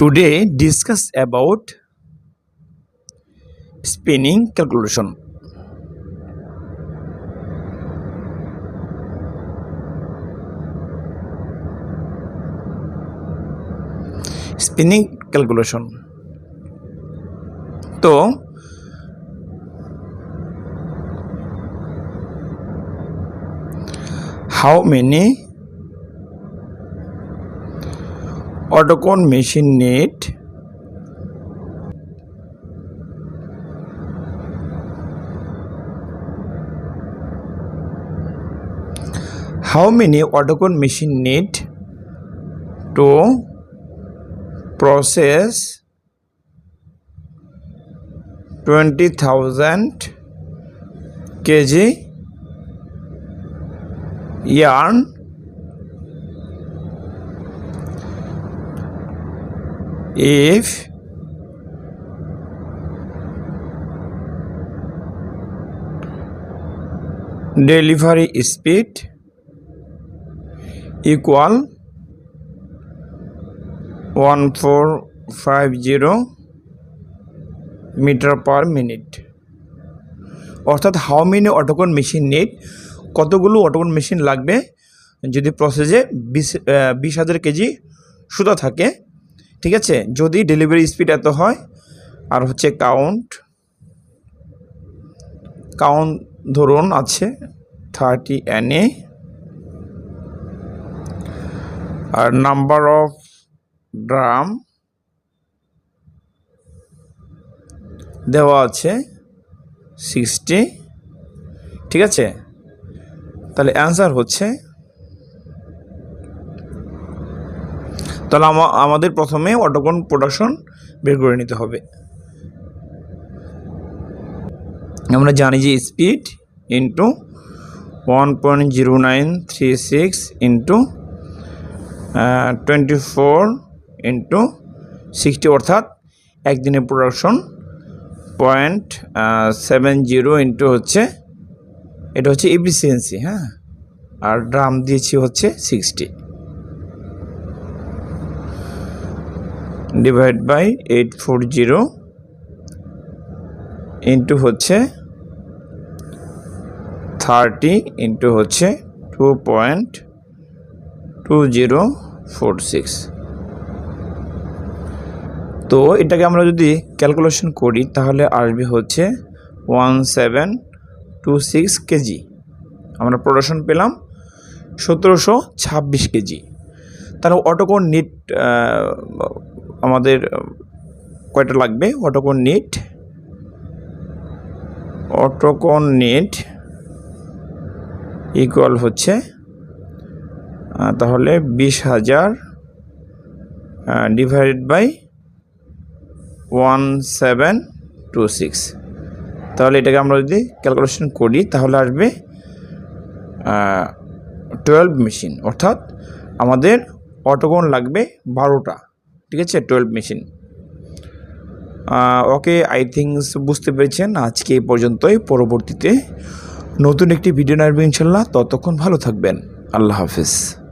today discuss about spinning calculation spinning calculation তো how many Autocone machine net. How many autocone machine need to process 20,000 kg yarn if delivery speed equal 1450 meter per minute অর্থাৎ how many autocone machine net কতগুলো autocone machine লাগবে যদি প্রসেসে বিশ বিশ হাজার KG সুতা থাকে ঠিক আছে যদি ডেলিভারি স্পিড এত হয় আর হচ্ছে কাউন্ট কাউন্ট ধরুন আছে থার্টি এনএ আর নাম্বার অফ ড্রাম দেওয়া আছে সিক্সটি ঠিক আছে তাহলে অ্যান্সার হচ্ছে তাহলে আমাদের প্রথমে অটোকন প্রোডাকশন বের করে নিতে হবে আমরা জানি যে speed into one point zero nine three six into twenty four into sixty অর্থাৎ একদিনের production point seven zero into হচ্ছে এটা হচ্ছে এফিসিয়েন্সি হ্যাঁ আর ড্রাম দিয়েছি হচ্ছে sixty divide by eight four zero into হচ্ছে থার্টি ইন্টু হচ্ছে two point two zero four six তো এটাকে আমরা যদি ক্যালকুলেশন করি তাহলে আসবে হচ্ছে one seven two six kg আমরা প্রোডাকশন পেলাম সতেরোশো ছাব্বিশ কেজি তাহলে অটোকোর নিট আমাদের কয়টা লাগবে autocone net autocone net equal হচ্ছে তাহলে বিশ হাজার divided by one seven two six তাহলে এটাকে আমরা যদি ক্যালকুলেশন করি তাহলে আসবে টুয়েলভ মেশিন অর্থাৎ আমাদের অটোকন লাগবে বারোটা ঠিক আছে twelve machine okay I thinks বুঝতে পেরেছেন আজকে এই পর্যন্তই পরবর্তীতে নতুন একটি ভিডিও নেবেন ইনশাল্লাহ ততক্ষণ ভালো থাকবেন আল্লাহ হাফিজ